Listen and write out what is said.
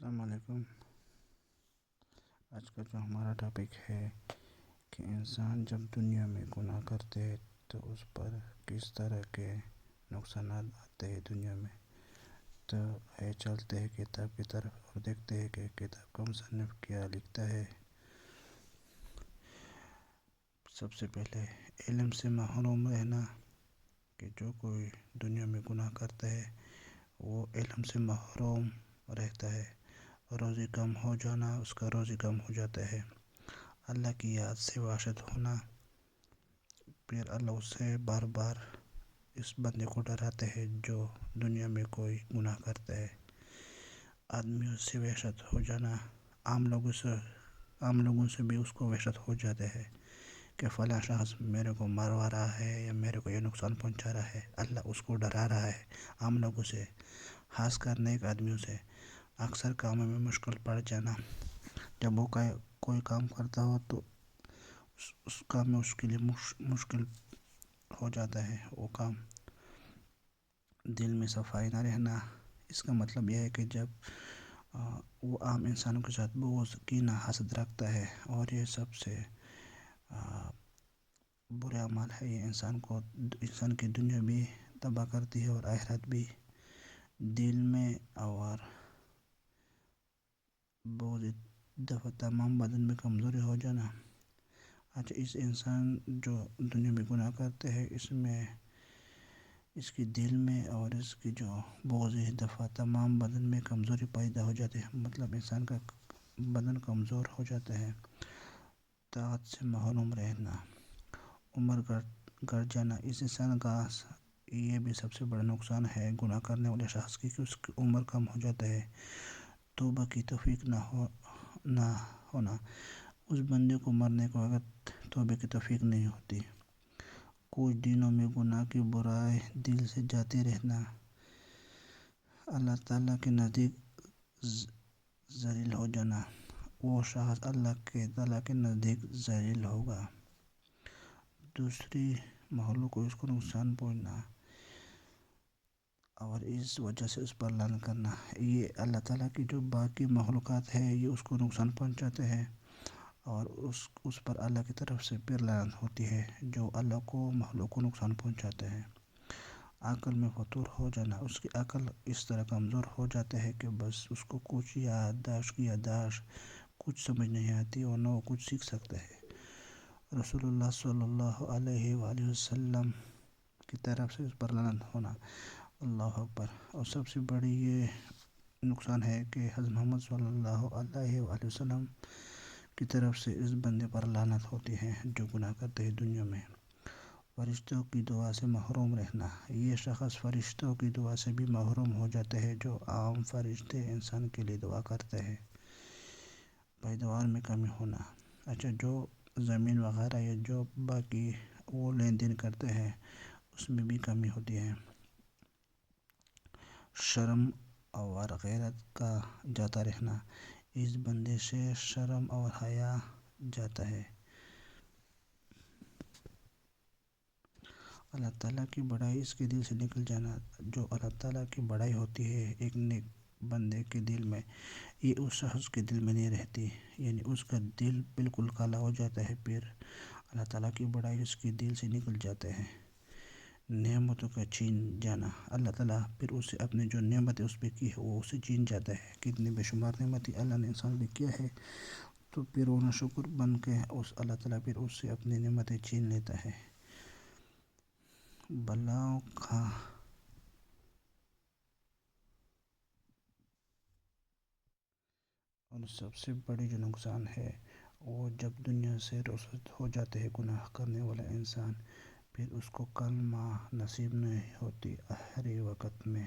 السلام علیکم۔ آج کا جو ہمارا ٹاپک ہے کہ انسان جب دنیا میں گناہ کرتے ہیں تو اس پر کس طرح کے نقصانات آتے ہیں دنیا میں؟ تو ہے چلتے ہیں کتاب کی طرف اور دیکھتے ہیں کہ کتاب کا مصنف کیا لکھتا ہے۔ سب سے پہلے علم سے محروم رہنا کہ جو کوئی دنیا میں گناہ کرتا ہے وہ علم سے محروم رہتا ہے۔ روزی کم ہو جانا، اس کا روزی کم ہو جاتا ہے۔ اللہ کی یاد سے واشد ہونا۔ پھر اللہ اس سے بار بار اس بندے کو ڈراتے ہیں جو دنیا میں کوئی گناہ کرتا ہے۔ آدمی اس سے وحشت ہو جانا۔ عام لوگوں سے، عام لوگوں سے بھی اس کو وحشت ہو جاتا ہے کہ فلاں شخص میرے کو مروا رہا ہے یا میرے کو یہ نقصان پہنچا رہا ہے۔ اللہ اس کو ڈرا رہا ہے عام لوگوں سے، خاص کر نیک آدمیوں سے۔ اکثر کاموں میں مشکل پڑ جانا۔ جب وہ کوئی کام کرتا ہو تو اس کام میں اس کے لیے مشکل ہو جاتا ہے۔ وہ کام دل میں صفائی نہ رہنا۔ اس کا مطلب یہ ہے کہ جب وہ عام انسانوں کے ساتھ بغض کینہ حسد رکھتا ہے اور یہ سب سے برے اعمال ہے۔ یہ انسان کو انسان کی دنیا بھی تباہ کرتی ہے اور آخرت بھی دل میں اور بہت دفعہ تمام بدن میں کمزوری ہو جانا۔ اچھا اس انسان جو دنیا میں گناہ کرتے ہیں، اس میں، اس کی دل میں اور اس کی جو بہت دفعہ تمام بدن میں کمزوری پیدا ہو جاتی ہے۔ مطلب انسان کا بدن کمزور ہو جاتا ہے۔ طاقت سے محروم رہنا، عمر گڑ جانا، اس انسان کا یہ بھی سب سے بڑا نقصان ہے۔ گناہ کرنے والے شخص کی کہ اس کی عمر کم ہو جاتا ہے۔ توبہ کی توفیق نہ ہو نہ ہونا۔ اس بندے کو مرنے کو اگر توبہ کی توفیق نہیں ہوتی۔ کچھ دنوں میں گناہ کی برائی دل سے جاتی رہنا۔ اللہ تعالیٰ کے نزدیک ذلیل ہو جانا۔ وہ شخص اللہ کے تعالیٰ کے نزدیک ذلیل ہوگا۔ دوسری محلوں کو اس کو نقصان پہنچنا۔ اور اس وجہ سے اس پر لان کرنا۔ یہ اللہ تعالیٰ کی جو باقی مخلوقات ہے یہ اس کو نقصان پہنچاتے ہیں اور اس اس پر اللہ کی طرف سے پھر لان ہوتی ہے، جو اللہ کو، مخلوق کو نقصان پہنچاتے ہیں۔ عقل میں فطور ہو جانا، اس کی عقل اس طرح کمزور ہو جاتا ہے کہ بس اس کو کچھ یادداشت کی یادداشت کچھ سمجھ نہیں آتی اور نہ وہ کچھ سیکھ سکتا ہے رسول اللہ صلی اللہ علیہ وآلہ وسلم کی طرف سے اس پر لان ہونا۔ اللہ اکبر۔ اور سب سے بڑی یہ نقصان ہے کہ حضرت محمد صلی اللہ علیہ وآلہ وسلم کی طرف سے اس بندے پر لانت ہوتی ہے جو گناہ کرتے ہیں دنیا میں۔ فرشتوں کی دعا سے محروم رہنا۔ یہ شخص فرشتوں کی دعا سے بھی محروم ہو جاتے ہیں جو عام فرشتے انسان کے لیے دعا کرتے ہیں۔ پیداوار میں کمی ہونا۔ اچھا جو زمین وغیرہ یا جو باقی وہ لین دین کرتے ہیں، اس میں بھی کمی ہوتی ہے۔ شرم اور غیرت کا جاتا رہنا۔ اس بندے سے شرم اور حیا جاتا ہے۔ اللہ تعالیٰ کی بڑائی اس کے دل سے نکل جانا، جو اللہ تعالیٰ کی بڑائی ہوتی ہے ایک نیک بندے کے دل میں، یہ اس شخص کے دل میں نہیں رہتی۔ یعنی اس کا دل بالکل کالا ہو جاتا ہے، پھر اللہ تعالیٰ کی بڑائی اس کے دل سے نکل جاتے ہیں۔ نعمتوں کا چین جانا۔ اللہ تعالیٰ پھر اسے اپنے جو نعمتیں اس پہ کی ہے، وہ اسے چین جاتا ہے۔ کتنی بے شمار نعمتیں اللہ نے انسان پہ کیا ہے۔ تو پھر وہ شکر بن کے اس اللہ تعالیٰ پھر اس سے اپنی نعمتیں چین لیتا ہے۔ بلاؤں کا اور سب سے بڑی جو نقصان ہے، وہ جب دنیا سے رخصت ہو جاتے ہیں، گناہ کرنے والا انسان پھر اس کو کل ماہ نصیب نہیں ہوتی آخری وقت میں۔